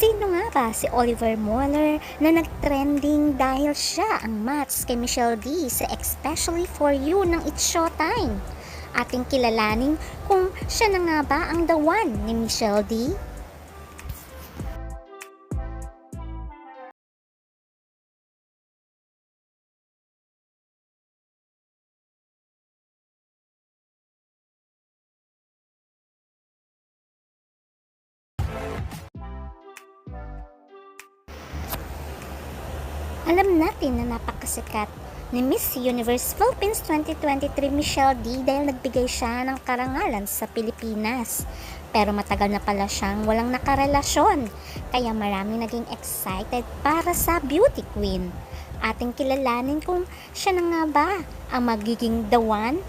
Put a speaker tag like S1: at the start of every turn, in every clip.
S1: Sino nga ba si Oliver Mueller na nag-trending dahil siya ang match kay Michelle D sa Especially For You ng It's Showtime? Ating kilalanin kung siya na nga ba ang the one ni Michelle D? Alam natin na napakasikat ni Miss Universe Philippines 2023 Michelle D dahil nagbigay siya ng karangalan sa Pilipinas. Pero matagal na pala siyang walang nakarelasyon, kaya marami naging excited para sa beauty queen. Ating kilalanin kung siya na nga ba ang magiging the one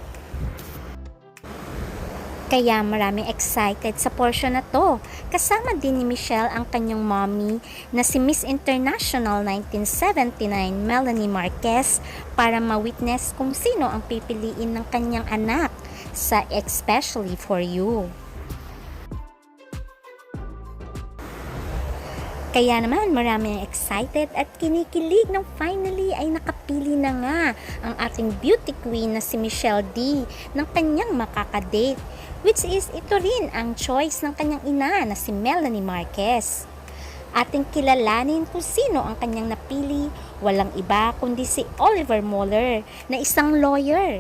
S1: kaya maraming excited sa portion na to. Kasama din ni Michelle ang kanyang mommy na si Miss International 1979 Melanie Marquez para ma-witness kung sino ang pipiliin ng kanyang anak sa Especially For You. Kaya naman maraming excited at kinikilig nang finally ay nakapili na nga ang ating beauty queen na si Michelle D ng kanyang makakadate which is ito rin ang choice ng kanyang ina na si Melanie Marquez. Ating kilalanin kung sino ang kanyang napili, walang iba kundi si Oliver Mueller na isang lawyer.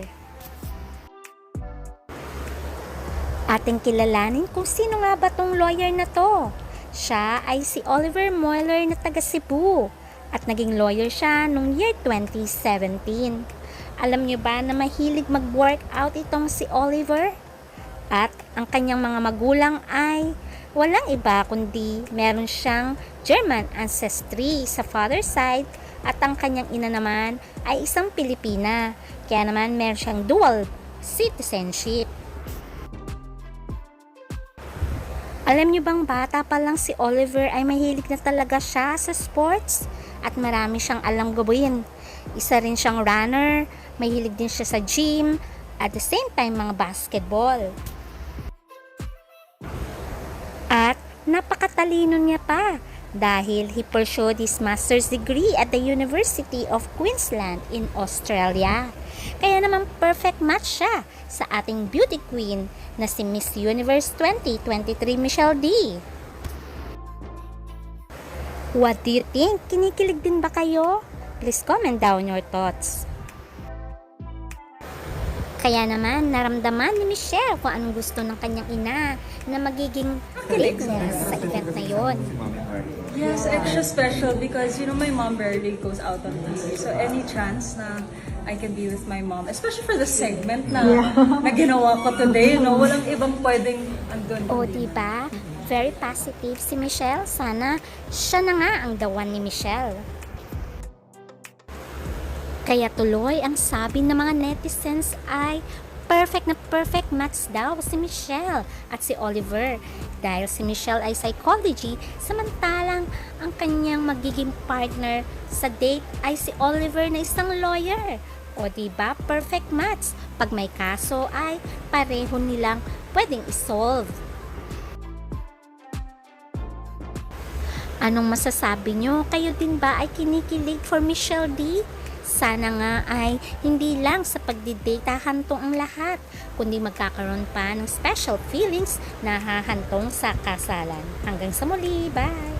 S1: Ating kilalanin kung sino nga ba tong lawyer na to. Siya ay si Oliver Mueller na taga Cebu at naging lawyer siya noong year 2017. Alam niyo ba na mahilig mag-workout itong si Oliver? At ang kanyang mga magulang ay walang iba kundi meron siyang German ancestry sa father side at ang kanyang ina naman ay isang Pilipina. Kaya naman meron siyang dual citizenship. Alam niyo bang bata pa lang si Oliver ay mahilig na talaga siya sa sports at marami siyang alam gawin. Isa rin siyang runner, mahilig din siya sa gym, at the same time mga basketball. Napakatalino niya pa dahil he pursued his master's degree at the University of Queensland in Australia. Kaya naman perfect match siya sa ating beauty queen na si Miss Universe 2023 Michelle D. What do you think? Kinikilig din ba kayo? Please comment down your thoughts. Kaya naman, naramdaman ni Michelle kung anong gusto ng kanyang ina na magiging witness sa event na yon.
S2: Yes, extra special because you know my mom rarely goes out on TV. So any chance na I can be with my mom, especially for the segment na, na ginawa ko today, you know, walang ibang pwedeng andun.
S1: O, diba? Very positive si Michelle. Sana siya na nga ang one ni Michelle. Kaya tuloy ang sabi ng mga netizens ay perfect na perfect match daw si Michelle at si Oliver dahil si Michelle ay psychology samantalang ang kanyang magiging partner sa date ay si Oliver na isang lawyer. O di ba perfect match? Pag may kaso ay pareho nilang pwedeng isolve. Anong masasabi nyo? Kayo din ba ay kinikilig for Michelle D? Sana nga ay hindi lang sa pagdidate hahantong ang lahat, kundi magkakaroon pa ng special feelings na hahantong sa kasalan. Hanggang sa muli, bye!